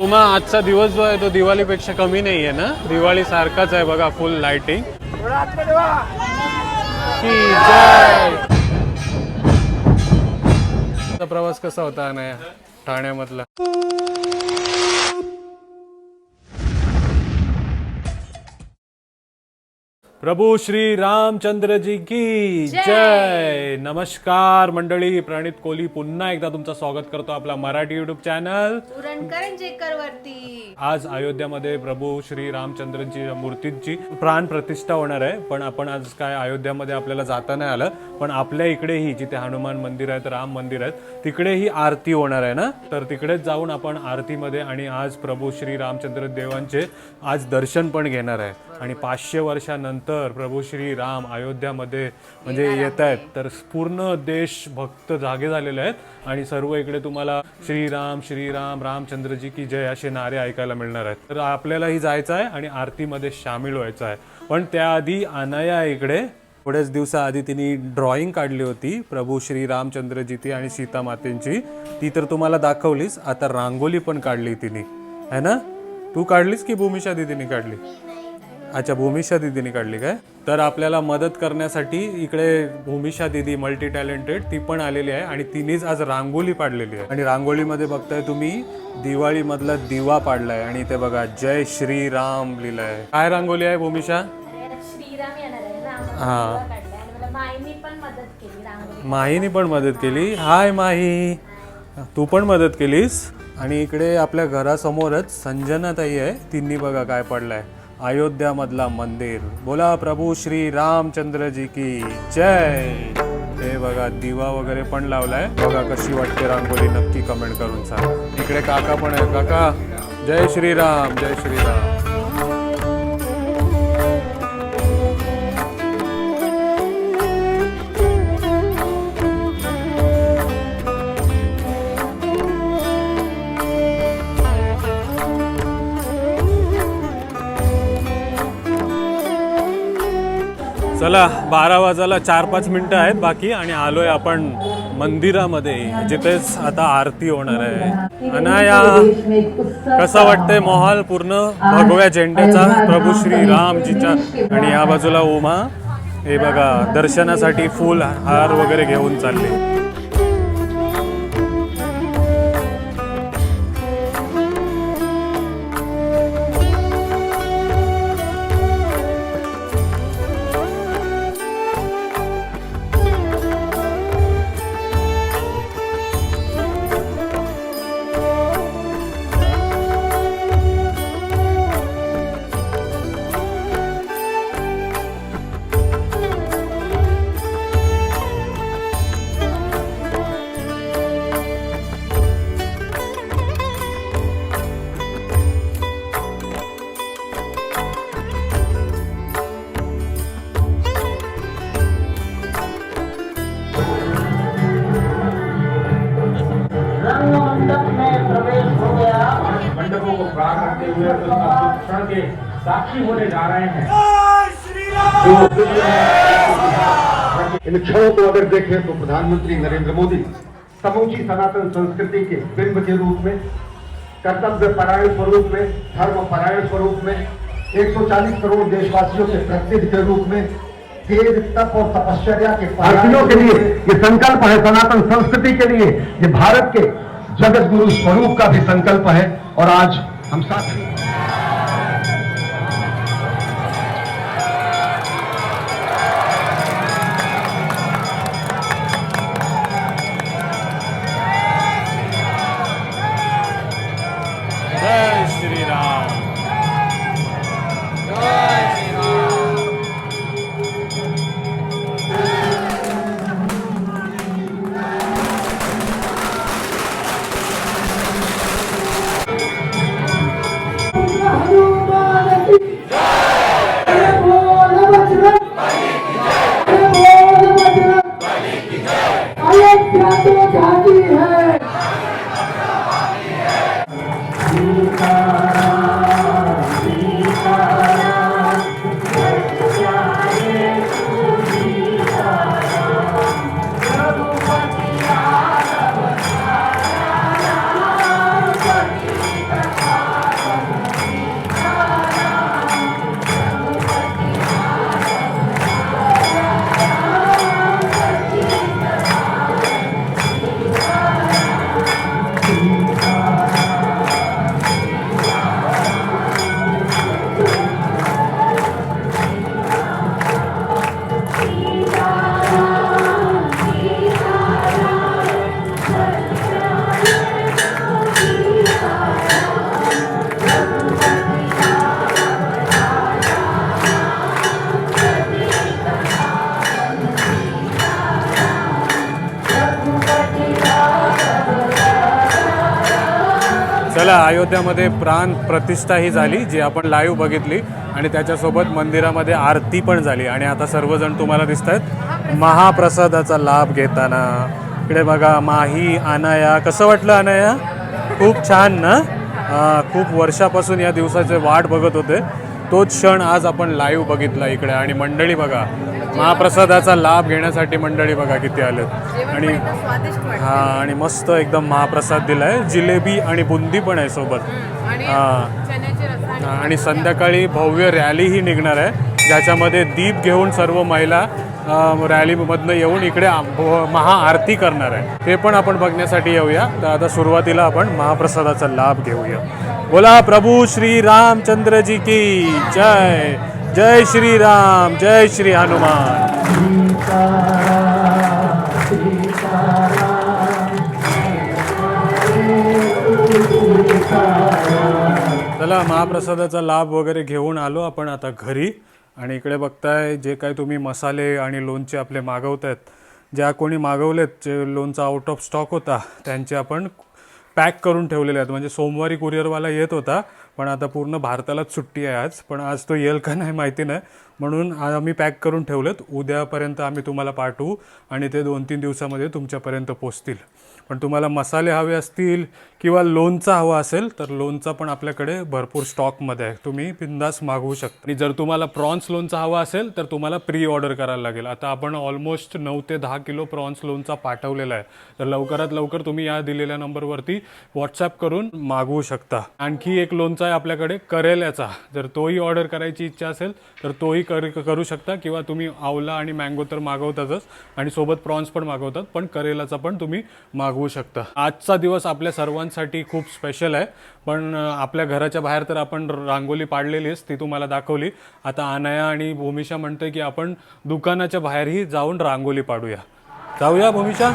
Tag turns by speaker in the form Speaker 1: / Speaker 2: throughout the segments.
Speaker 1: उमा आजचा दिवस जो आहे तो दिवाळीपेक्षा कमी नाही आहे ना? दिवाळी सारखाच आहे बघा फुल लाइटिंग प्रवास कसा होता नाही ठाण्यामधला. प्रभू श्री रामचंद्र जी की जय! नमस्कार मंडळी प्रणित कोहली पुन्हा एकदा तुमचं स्वागत करतो आपला मराठी युट्यूब चॅनल आज अयोध्यामध्ये प्रभू श्री रामचंद्रची मूर्तींची प्राण प्रतिष्ठा होणार आहे. पण आपण आज काय अयोध्यामध्ये आपल्याला जाता नाही आलं. पण आपल्या इकडेही जिथे हनुमान मंदिर आहेत राम मंदिर आहेत तिकडेही आरती होणार आहे ना? तर तिकडेच जाऊन आपण आरतीमध्ये आणि आज प्रभू श्री रामचंद्र देवांचे आज दर्शन पण घेणार आहे. आणि पाचशे वर्षानंतर प्रभू श्री राम अयोध्यामध्ये म्हणजे येत आहेत. तर पूर्ण देश भक्त जागे झालेले आहेत. आणि सर्व इकडे तुम्हाला श्रीराम श्रीराम रामचंद्रजी की जय असे नारे ऐकायला मिळणार आहेत. तर आपल्यालाही जायचं आहे आणि आरतीमध्ये सामील व्हायचं आहे. पण त्याआधी अनया इकडे. थोड्याच दिवसाआधी तिने ड्रॉइंग काढली होती प्रभू श्री रामचंद्रजीची आणि सीता मातेंची. ती तर तुम्हाला दाखवलीच. आता रांगोली पण काढली तिने. है ना? तू काढलीस की भूमिशा दिदीने काढली? अच्छा भूमिशा दिदीने काढली काय? तर आपल्याला मदत करण्यासाठी इकडे भूमिशा दिदी मल्टी टॅलेंटेड ती पण आलेली आहे आणि तिनेच आज रांगोली पाडलेली आहे. आणि रांगोळीमध्ये बघताय तुम्ही दिवाळी मधला दिवा पाडलाय आणि इथे बघा जय श्रीराम लिहिलंय. काय रांगोली आहे भूमिशा?
Speaker 2: राम
Speaker 1: हा. माहीने पण मदत केली हाय माही. तू पण मदत केलीस. आणि इकडे आपल्या घरासमोरच संजना ताई आहे तिन्ही बघा काय पडलाय. अयोध्यामधला मंदिर. बोला प्रभू श्री रामचंद्रजी की जय. हे बघा दिवा वगैरे पण लावलाय. बघा कशी वाटते रांगोळी नक्की कमेंट करून सांग. इकडे काका पण आहे काका. जय श्रीराम जय श्रीराम. बारा वाजायला चार पाच मिनिटं आहेत बाकी आणि आलोय आपण मंदिरामध्ये जिथेच आता आरती होणार आहे. अनाया कसा वाटतंय मोहाल पूर्ण? भगव्या झेंड्याचा प्रभू श्री रामजीचा. आणि या बाजूला उमा हे बघा दर्शनासाठी फुल हार वगैरे घेऊन चालले.
Speaker 3: हैं।
Speaker 4: इन क्षणों को अगर देखें तो प्रधानमंत्री नरेंद्र मोदी समूची सनातन संस्कृति के बिंब के रूप में कर्तव्य परायण स्वरूप में धर्म परायण स्वरूप में 140 करोड़ देशवासियों के प्रतिनिधि के रूप में तेज तप और तपश्चर्या के भारतीयों के लिए ये संकल्प है सनातन संस्कृति के लिए। ये भारत के जगत गुरु स्वरूप का भी संकल्प है और आज हम साथ
Speaker 1: बाकी है चला अयोध्यामध्ये प्राण प्रतिष्ठा ही झाली जी आपण लाईव्ह बघितली. आणि त्याच्यासोबत मंदिरामध्ये आरती पण झाली. आणि आता सर्वजण तुम्हाला दिसत आहेत महाप्रसादाचा लाभ घेताना. इकडे बघा माही अनाया. कसं वाटलं अनाया? खूप छान ना? खूप वर्षापासून या दिवसाचे वाट बघत होते. तोच क्षण आज आपण लाईव्ह बघितला इकडे. आणि मंडळी बघा महाप्रसादाचा लाभ घेण्यासाठी मंडळी बघा किती आलेत. आणि हा आणि मस्त एकदम महाप्रसाद दिलाय. जिलेबी आणि बुंदी पण आहे सोबत. हा. आणि संध्याकाळी भव्य रॅलीही निघणार आहे. ज्याच्यामध्ये दीप घेऊन सर्व महिला रॅलीमधनं येऊन इकडे महाआरती करणार आहे. ते पण आपण बघण्यासाठी येऊया. तर आता सुरुवातीला आपण महाप्रसादाचा लाभ घेऊया. बोला प्रभू श्री रामचंद्रजी की जय. जय श्री राम जय श्री हनुमान। चला महाप्रसादाचा लाभ वगैरे घेऊन आलो आपण आता घरी. आणि इकडे बघताय जे काय तुम्ही मसाले आणि लोणचे आपले मागवत आहेत ज्या कोणी मागवलेत जे लोणचा आउट ऑफ स्टॉक होता त्यांचे आपण पॅक करून ठेवलेले आहेत. म्हणजे सोमवारी कुरिअरवाला येत होता. पण आता पूर्ण भारतालाच सुट्टी आहे आज पण आज तो येईल का नाही माहिती नाही. म्हणून आम्ही पॅक करून ठेवलेत. उद्यापर्यंत आम्ही तुम्हाला पाठवू आणि ते दोन तीन दिवसामध्ये तुमच्यापर्यंत पोचतील. पण तुम्हाला मसाले हवे असतील किंवा लोनचा हवा असेल तर लोनचा पण आपल्याकडे भरपूर स्टॉकमध्ये आहे. तुम्ही बिंदास मागवू शकता. आणि जर तुम्हाला प्रॉन्स लोनचा हवा असेल तर तुम्हाला प्री ऑर्डर करायला लागेल. आता आपण ऑलमोस्ट नऊ ते दहा किलो प्रॉन्स लोनचा पाठवलेला आहे. तर लवकरात लवकर तुम्ही या दिलेल्या नंबरवरती व्हॉट्सॲप करून मागवू शकता. आणखी एक लोणचा आहे आपल्याकडे करेल्याचा. जर तोही ऑर्डर करायची इच्छा असेल तर तोही कर करू शकता. किंवा तुम्ही आवला आणि मँगो तर मागवतातच. आणि सोबत प्रॉन्स पण मागवतात पण करेलाचा पण तुम्ही मागवू शकता. आजचा दिवस आपल्या सर्वांसाठी खूप स्पेशल आहे. पण आपल्या घराच्या बाहेर तर आपण रांगोली पाडलेलीच ती तुम्हाला दाखवली. आता अनाया आणि भूमिशा म्हणतोय की आपण दुकानाच्या बाहेरही जाऊन रांगोली पाडूया. जाऊया भूमिशा?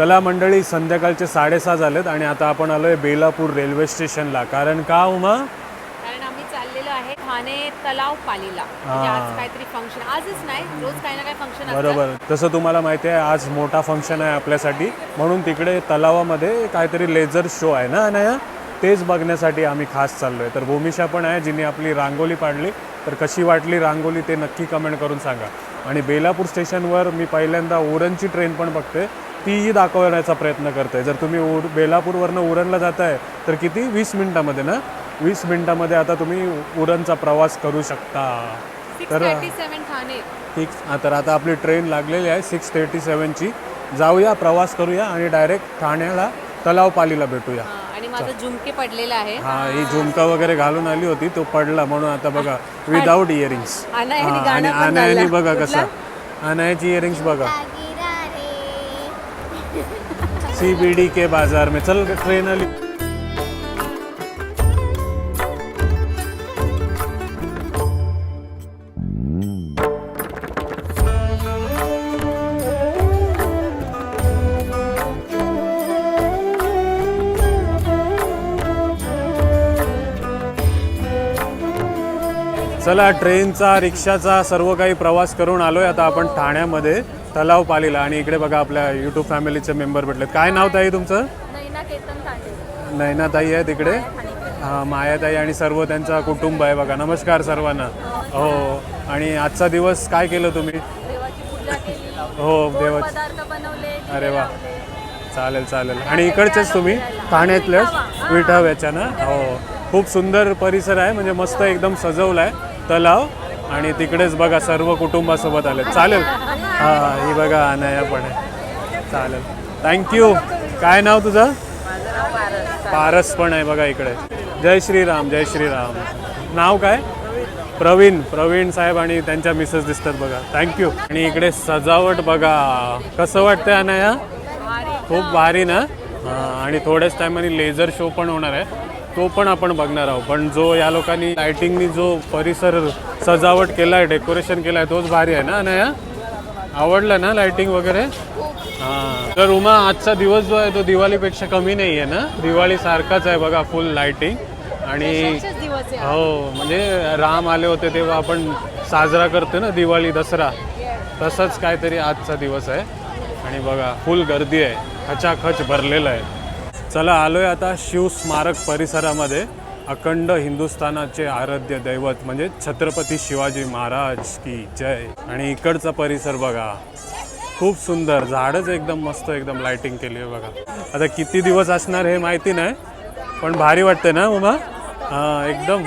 Speaker 1: चला मंडळी संध्याकाळचे साडेसहा झालेत आणि आता आपण आलोय बेलापूर रेल्वे स्टेशनला. कारण का उमा?
Speaker 5: कारण आम्ही चाललेलो आहे ठाणे तलाव पालीला. म्हणजे आज काहीतरी फंक्शन आजच नाही रोज काही ना काही फंक्शन
Speaker 1: बरोबर. तसं तुम्हाला माहिती आहे आज मोठा फंक्शन आहे आपल्यासाठी. म्हणून तिकडे तलावामध्ये काहीतरी लेझर शो आहे ना अनाया? तेच बघण्यासाठी आम्ही खास चाललो आहे तर भूमिशा पण आहे जिने आपली रांगोली पाडली. तर कशी वाटली रांगोली ते नक्की कमेंट करून सांगा. आणि बेलापूर स्टेशनवर मी पहिल्यांदा उरणची ट्रेन पण बघते. तीही दाखवण्याचा प्रयत्न करते जर तुम्ही उर बेलापूरवरनं उरणला जाताय तर किती? वीस मिनिटामध्ये ना? वीस मिनिटामध्ये आता तुम्ही उरणचा प्रवास करू शकता. तर ठीक. तर आता आपली ट्रेन लागलेली आहे सिक्स थर्टी सेवनची. जाऊया प्रवास करूया आणि डायरेक्ट ठाण्याला तलाव पालीला भेटूया.
Speaker 5: आणि माझं झुमके पडलेलं आहे.
Speaker 1: हा ही झुमका वगैरे घालून आली होती तो पडला म्हणून आता बघा विदाऊट इयरिंग्स आणि अनायाने. बघा? कसा. अनायाची इयरिंग्स बघा. सी बी डी के बाजार में चल ट्रेन आली चला ट्रेनचा रिक्षाचा सर्व काही प्रवास करून आलोय. आता आपण ठाण्यामध्ये तलाव पालीला आणि इकडे बघा आपल्या युट्यूब फॅमिलीचे मेंबर भेटलेत. काय नाव ताई तुमचं? नैनाताई आहे तिकडे हा मायाताई आणि सर्व त्यांचा कुटुंब आहे बघा. नमस्कार सर्वांना. हो आणि आजचा दिवस काय केलं तुम्ही? हो देवा अरे वा. चालेल चालेल. आणि इकडचेच तुम्ही? ठाण्यातल्याच विठाव्याच्या ना? हो. खूप सुंदर परिसर आहे. म्हणजे मस्त एकदम सजवला आहे तलाव. आणि तिकडेच बघा सर्व कुटुंबासोबत आले चालेल? हां ही बघा अनाया पण आहे. चालेल. थँक्यू काय नाव तुझं? पारस पण आहे बघा इकडे. जय श्रीराम जय श्रीराम. नाव काय? प्रवीण. प्रवीण साहेब आणि त्यांच्या मिसेस दिसतात बघा. थँक्यू आणि इकडे सजावट बघा. कसं वाटतंय अनाया? खूप भारी ना? आणि थोड्याच टायमाने लेझर शो पण होणार आहे. तो पण आपण बघणार आहोत. पण जो या लोकांनी लाइटिंगनी जो परिसर सजावट केलाय डेकोरेशन केलाय तोच भारी आहे ना अनया? आवडलं ना लाइटिंग वगैरे? हां. तर उमा आजचा दिवस जो आहे तो दिवाळीपेक्षा कमी नाही आहे ना? दिवाळी सारखाच आहे बघा फुल लाइटिंग आणि
Speaker 5: आहे.
Speaker 1: हो म्हणजे राम आले होते तेव्हा आपण साजरा करतो ना दिवाळी दसरा. तसंच काहीतरी आजचा दिवस आहे. आणि बघा फुल गर्दी आहे. खचाखच भरलेलं आहे. चला आलोय आता शिव स्मारक परिसरामध्ये. अखंड हिंदुस्थानाचे आराध्य दैवत म्हणजे छत्रपती शिवाजी महाराज की जय. आणि इकडचा परिसर बघा. खूप सुंदर. झाडच एकदम मस्त एकदम लाइटिंग केली आहे बघा. आता किती दिवस असणार हे माहिती नाही पण भारी वाटते ना उमा? हां एकदम.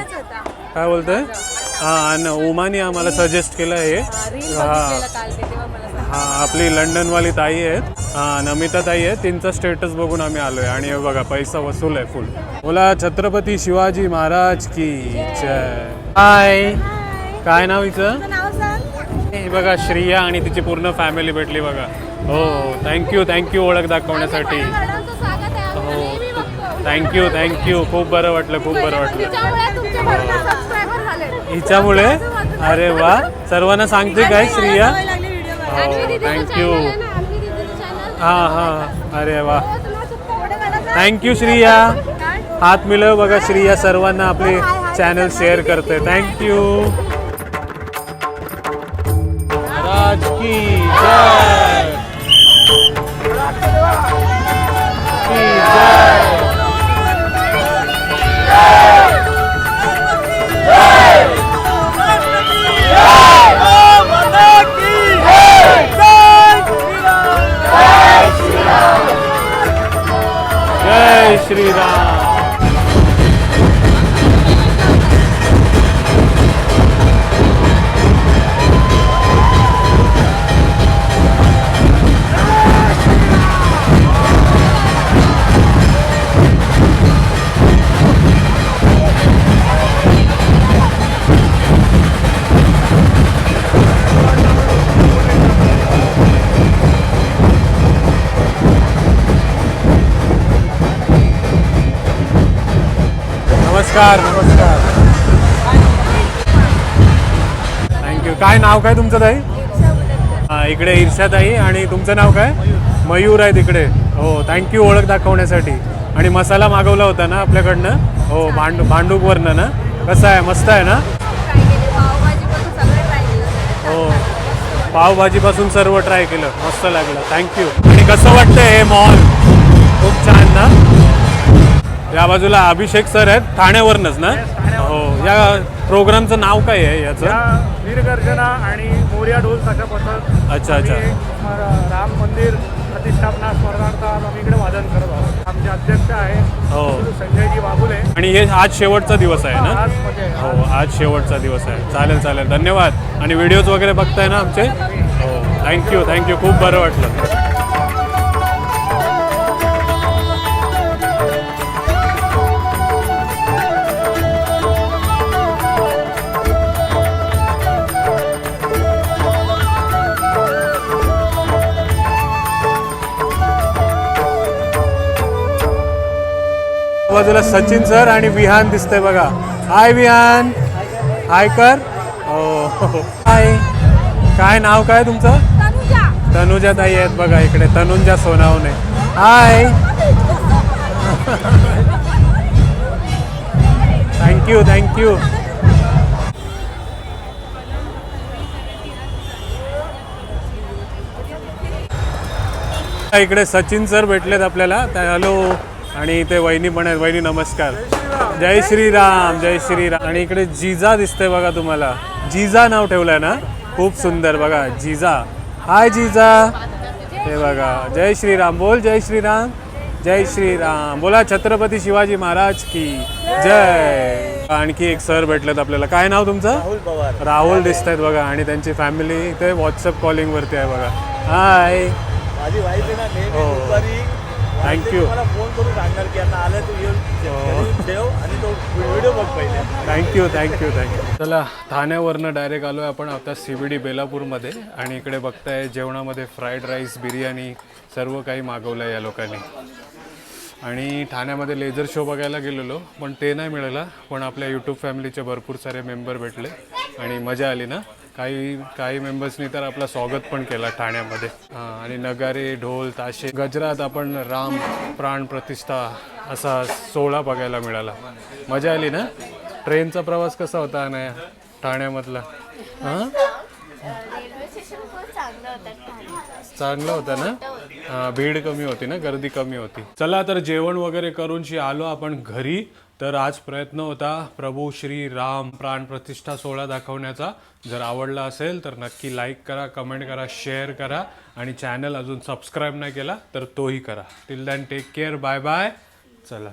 Speaker 1: काय बोलतोय? हां आणि उमानी आम्हाला सजेस्ट केलं हे हां. हां आपली लंडनवाली ताई आहेत. हां नमिता ताई आहे. त्यांचा स्टेटस बघून आम्ही आलोय. आणि हे बघा पैसा वसूल आहे फुल बोला छत्रपती शिवाजी महाराज की जय? हाय काय नाव हिचं? हे बघा श्रिया आणि तिची पूर्ण फॅमिली भेटली बघा. हो थँक्यू थँक्यू ओळख दाखवण्यासाठी.
Speaker 2: आहे. बघतो.
Speaker 1: थँक्यू थँक्यू खूप बरं वाटलं खूप बरं वाटलं. हिच्यामुळे? अरे वा. सर्वांना सांगते काय श्रिया? हो थँक्यू हां हां. अरे वा. थँक्यू श्रिया हात मिळव बघा श्रिया सर्वांना आपले चॅनल शेअर करते थँक्यू महाराज की जय. जय. नमस्कार नमस्कार. थँक्यू काय नाव काय तुमचं ताई? हा, इकडे ईर्षाताई आणि तुमचं नाव काय? मयूर आहे तिकडे हो थँक्यू ओळख दाखवण्यासाठी. आणि मसाला मागवला होता ना आपल्याकडनं? हो भांडू भांडूपवरनं ना? कसं आहे? मस्त आहे ना? हो पावभाजीपासून सर्व ट्राय केलं. मस्त लागलं. थँक्यू आणि कसं वाटतंय हे मॉल खूप छान ना? या बाजूला अभिषेक सर आहेत ठाण्यावरनच ना? हो या प्रोग्रामचं नाव काय आहे याचं?
Speaker 6: या वीरगर्जना आणि मोर्या ढोल ताशा पथक.
Speaker 1: अच्छा अच्छा.
Speaker 6: आम्ही राम मंदिर प्रतिष्ठापना आम्ही इकडे वादन करत आहोत आमचे अध्यक्ष आहे
Speaker 1: हो.
Speaker 6: संजयजी बाबुले
Speaker 1: आणि हे आज शेवटचा दिवस आहे ना?
Speaker 6: आज म्हणजे
Speaker 1: हो. आज शेवटचा दिवस आहे. चालेल चालेल. धन्यवाद. आणि व्हिडिओज वगैरे बघताय ना आमचे? हो. थँक्यू थँक्यू खूप बरं वाटलं. बाजूला सचिन सर आणि विहान दिसतंय बघा. हाय विहान. हाय कर. हो. हाय. काय नाव काय तुमचं?
Speaker 2: तनुजा.
Speaker 1: तनुजा ताई आहेत बघा इकडे. Tanuja Sonawane. Hi. Thank you thank you इकडे सचिन सर भेटलेत आपल्याला. हॅलो. आणि इथे वहिनी पण आहेत. वहिनी नमस्कार. जय श्रीराम जय श्रीराम. आणि इकडे जिजा दिसते बघा तुम्हाला. जिजा नाव ठेवलंय ना? खूप सुंदर. बघा जिजा. हाय जिजा. हे बघा. जय श्रीराम. बोल जय श्रीराम. जय श्रीराम. बोला छत्रपती शिवाजी महाराज की जय. आणखी एक सर भेटलेत आपल्याला. काय नाव तुमचं? राहुल पवार. राहुल दिसत आहेत बघा. आणि त्यांची फॅमिली इथे व्हॉट्सअप कॉलिंग वरती आहे बघा. हाय
Speaker 7: माझी वाईफ आहे ना
Speaker 1: हो. थँक्यू
Speaker 7: मला फोन करून सांगणार की आता आलं तू येऊन घरी ठेव आणि तो व्हिडिओ बघ पहिले.
Speaker 1: थँक्यू थँक्यू थँक्यू चला ठाण्यावरनं डायरेक्ट आलो आपण आता सी बी डी बेलापूरमध्ये आणि इकडे बघताय जेवणामध्ये फ्राईड राईस बिर्याणी सर्व काही मागवलं आहे या लोकांनी. आणि ठाण्यामध्ये लेझर शो बघायला गेलेलो पण ते नाही मिळालं पण आपल्या यूट्यूब फॅमिलीचे भरपूर सारे मेंबर भेटले आणि मजा आली ना? काही काही मेंबर्सनी तर आपलं स्वागत पण केलं ठाण्यामध्ये. आणि नगारे ढोल ताशे गजरात आपण राम प्राण प्रतिष्ठा असा सोहळा बघायला मिळाला. मजा आली ना? ट्रेनचा प्रवास कसा होता ना ठाण्यामधला? हां?
Speaker 2: चांगलं होतं
Speaker 1: ना? भीड कमी होती ना? गर्दी कमी होती. चला तर जेवण वगैरे करून शी आलो आपण घरी तर आज प्रयत्न होता प्रभू श्री राम प्राण प्रतिष्ठा सोहळा दाखवण्याचा. जर आवडला असेल तर नक्की लाईक करा कमेंट करा शेअर करा आणि चॅनल अजून सबस्क्राईब नाही केला तर तोही करा. Till then take care bye bye चला.